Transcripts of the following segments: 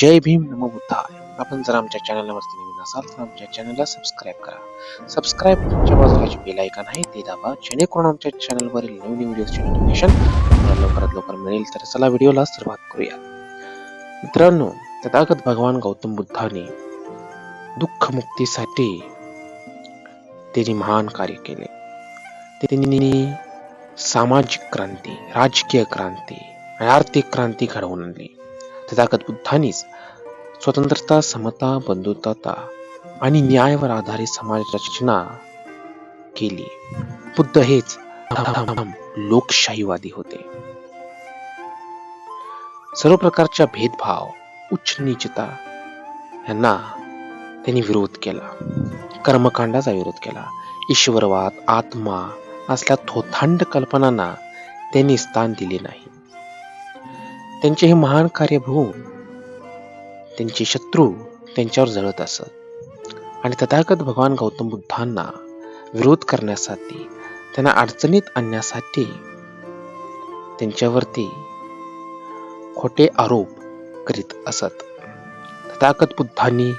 जय भीम नमो बुद्धाय. आपण जर आमच्या चॅनलवरती नवीन असाल तर आमच्या चॅनलला सबस्क्राईब करा. सबस्क्राईब तुमच्या बाजूला जे बेल आयकॉन आहे ते दाबा. जेणेकरून आमच्या चॅनलवरील नवीन व्हिडिओचे नोटिफिकेशन तुम्हाला लवकरात लवकर मिळेल. तर चला व्हिडिओला सुरुवात करूया. मित्रांनो तथागत भगवान गौतम बुद्धाने दुःख मुक्तीसाठी त्यांनी महान कार्य केले. त्यांनी सामाजिक क्रांती राजकीय क्रांती आणि आर्थिक क्रांती घडवून आणली. तथागत बुद्धांनीच स्वतंत्रता समता बंधुता आणि न्यायावर आधारित समाज रचना केली. बुद्ध हेच लोकशाहीवादी होते. सर्व प्रकारच्या भेदभाव उच्च नीचता यांना त्यांनी विरोध केला. कर्मकांडाचा विरोध केला. ईश्वरवाद आत्मा असल्या थोथांड कल्पनांना त्यांनी स्थान दिले नाही. त्यांचे हे महान कार्य होऊन त्यांचे शत्रू त्यांच्यावर जळत असत. आणि तथागत भगवान गौतम बुद्धांना विरोध करण्यासाठी त्यांना अडचणीत आणण्यासाठी त्यांच्यावरती खोटे आरोप करीत असत. तथागत बुद्धांनी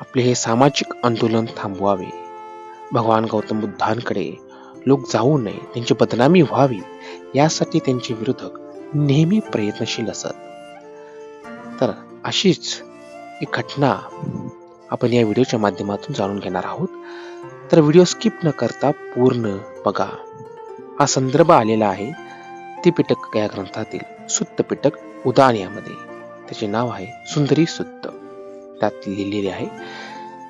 आपले हे सामाजिक आंदोलन थांबवावे. भगवान गौतम बुद्धांकडे लोक जाऊ नये त्यांची बदनामी व्हावी यासाठी त्यांचे विरोधक नेहमी प्रयत्नशील असत. तर अशीच एक घटना आपण या व्हिडिओच्या माध्यमातून जाणून घेणार आहोत. तर व्हिडिओ स्किप न करता पूर्ण बघा. हा संदर्भ आलेला आहे पिटक या ग्रंथातील सुत्त पिटक उदान यामध्ये त्याचे नाव आहे सुंदरी सुत्त. त्यात लिहिलेले आहे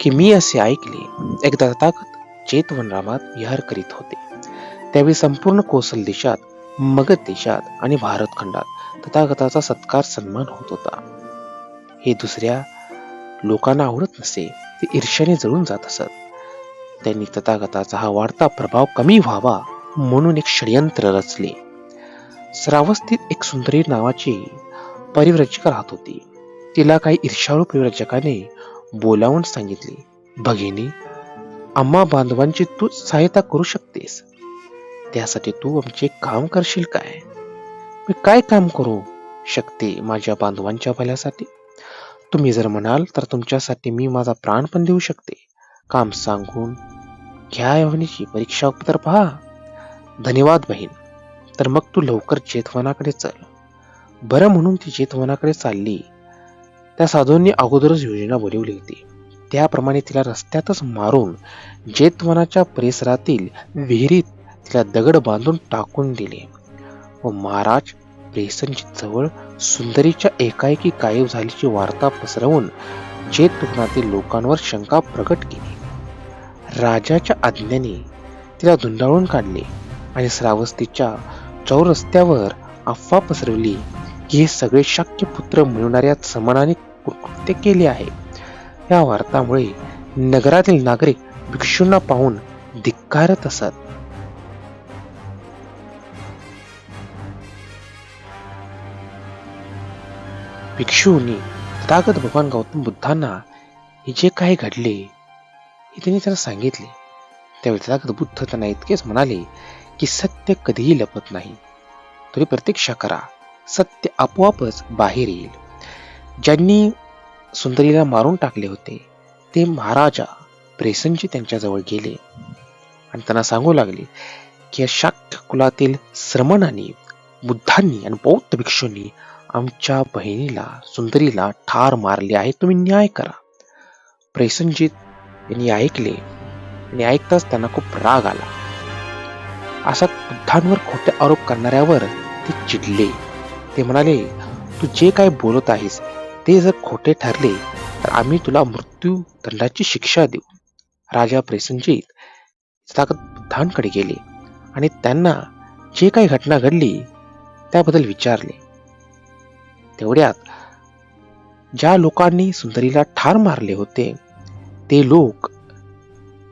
की मी असे ऐकले एकदा तथागत चेतवनरामात विहार करीत होते. त्यावेळी संपूर्ण कोसल देशात मगध देशात आणि भारत खंडात तथागताचा सत्कार सन्मान होत होता. हे दुसऱ्या लोकांना आवडत नसे ते ईर्ष्याने जळून जात असत. त्यांनी तथागताचा हा वाढता प्रभाव कमी व्हावा म्हणून एक षडयंत्र रचले. श्रावस्थित एक सुंदरी नावाची परिव्रजिका राहत होती. तिला काही ईर्षाळू परिव्रजकाने बोलावून सांगितले भगिनी आम्हा बांधवांची तू सहायता करू शकतेस. त्यासाठी तू आमचे काम करशील काय? मी काय काम करू शकते माझ्या बांधवांच्या भल्यासाठी? तुम्ही जर म्हणाल तर तुमच्यासाठी मी माझा प्राण पण देऊ शकते. काम सांगून घ्या यवनीची परीक्षा उत्तर पहा. धन्यवाद बहीण. तर मग तू लवकर जेतवनाकडे चल. बरं म्हणून ती जेतवनाकडे चालली. त्या साधूंनी अगोदरच योजना बनवली होती. त्याप्रमाणे तिला रस्त्यातच मारून जेतवनाच्या परिसरातील विहिरीत तिला दगड बांधून टाकून दिले. व महाराज प्रेसनची जवळ सुंदरीच्या एकाएकी गायब झाल्याची वार्ता पसरवून जेतवनातील लोकांवर शंका प्रकट केली. राजाच्या आज्ञेने तिला धुंडाळून काढले आणि श्रावस्तीच्या चौरस्त्यावर अफवा पसरवली की हे सगळे शक्य पुत्र मिळवणाऱ्या समानाने कृत्य केले आहे. या वार्तामुळे नगरातील नागरिक भिक्षूंना पाहून धिक्कारत असत. भिक्षूंनी तथागत भगवान गौतम बुद्धांना हे जे काही घडले हे त्यांनी त्यांना सांगितले. त्यावेळी तथागत बुद्ध त्यांना इतकेच म्हणाले की सत्य कधीही लपत नाही. तुम्ही प्रतीक्षा करा सत्य आपोआपच बाहेर येईल. ज्यांनी सुंदरीला मारून टाकले होते ते महाराजा प्रेसनजी त्यांच्याजवळ गेले. आणि त्यांना सांगू लागले की या शाक्य कुलातील श्रमणांनी बुद्धांनी आणि बौद्ध भिक्षूंनी आमच्या बहिणीला सुंदरीला ठार मारले आहे तुम्ही न्याय करा. प्रेसनजीत यांनी ऐकले. आणि ऐकताच त्यांना खूप राग आला. असा बुद्धांवर खोटे आरोप करणाऱ्यावर ते चिडले. ते म्हणाले तू जे काय बोलत आहेस ते जर खोटे ठरले तर आम्ही तुला मृत्यू दंडाची शिक्षा देऊ. राजा प्रेसनजीत ताकद बुद्धांकडे गेले. आणि त्यांना जे काही घटना घडली त्याबद्दल विचारले. तेवढ्यात ज्या लोकांनी सुंदरीला ठार मारले होते ते लोक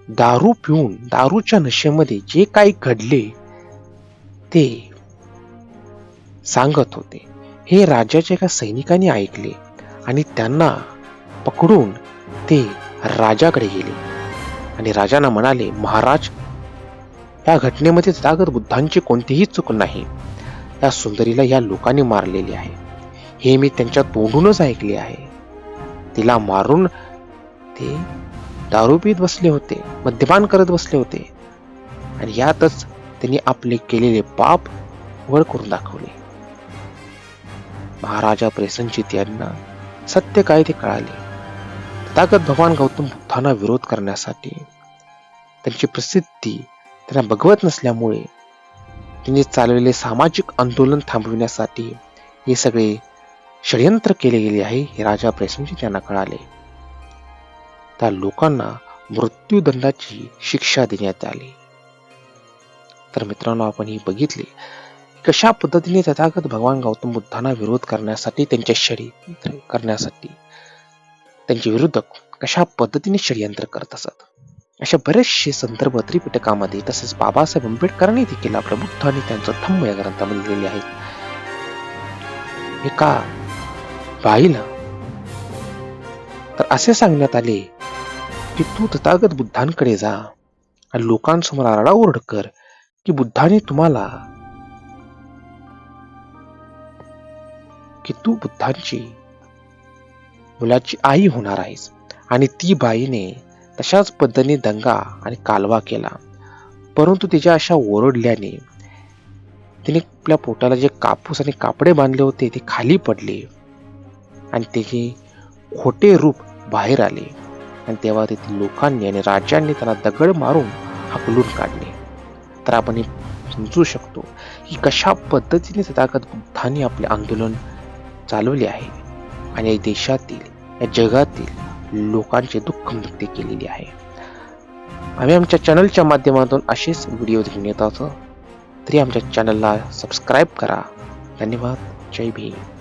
दारू पिऊन दारूच्या नशेमध्ये जे काही घडले ते सांगत होते. हे राजाच्या एका सैनिकांनी ऐकले आणि त्यांना पकडून ते राजाकडे गेले. आणि राजांना म्हणाले महाराज या घटनेमध्ये तथागत बुद्धांची कोणतीही चूक नाही. या सुंदरीला या लोकांनी मारलेली आहे. हे मी त्यांच्या तोंडूनच ऐकले आहे. तिला मारून ते दारू पीत बसले होते मद्यपान करत बसले होते. आणि यातच त्यांनी आपले केलेले पाप वर करून दाखवले. महाराजा प्रेसनजीत यांना सत्य काय ते कळाले. तथागत भगवान गौतम बुद्धांना विरोध करण्यासाठी त्यांची प्रसिद्धी त्यांना बघवत नसल्यामुळे त्यांनी चालवलेले सामाजिक आंदोलन थांबविण्यासाठी हे सगळे षडयंत्र केले गेले आहे हे राजा प्रेसनजीत यांना कळाले. त्या लोकांना मृत्यूदंडाची शिक्षा देण्यात आली. तर मित्रांनो आपण ही बघितले कशा पद्धतीने तथागत भगवान गौतम बुद्धांना विरोध करण्यासाठी त्यांच्या षडयंत्र करण्यासाठी त्यांचे विरोधक कशा पद्धतीने षडयंत्र करत असत? अशा बरेचसे संदर्भ त्रिपिटकामध्ये तसेच बाबासाहेब आंबेडकरांनी देखील आपल्या बुद्ध त्यांचं थंब या ग्रंथामध्ये लिहिलेले आहेत एका बाईला तर असे सांगण्यात आले की तू तथागत बुद्धांकडे जा आणि लोकांसमोर आरडाओरड कर की बुद्धाने तुम्हाला की तू बुद्धांची मुलाची आई होणार आहेस. आणि ती बाईने तशाच पद्धतीने दंगा आणि कालवा केला. परंतु तिच्या अशा ओरडल्याने तिने आपल्या पोटाला जे कापूस आणि कापडे बांधले होते ते खाली पडले. आणि त्याचे खोटे रूप बाहेर आले. आणि तेव्हा तेथील लोकांनी आणि राजांनी त्यांना दगड मारून हकलून काढले. तर आपण हे समजू शकतो की कशा पद्धतीने तथागत बुद्धांनी आपले आंदोलन चालवले आहे आणि या देशातील या जगातील लोकांचे दुःख मुक्ती केलेली आहे. आम्ही आमच्या चॅनलच्या माध्यमातून असेच व्हिडिओ घेऊन येत आहोत तरी आमच्या चॅनलला सबस्क्राईब करा. धन्यवाद. जय भीम.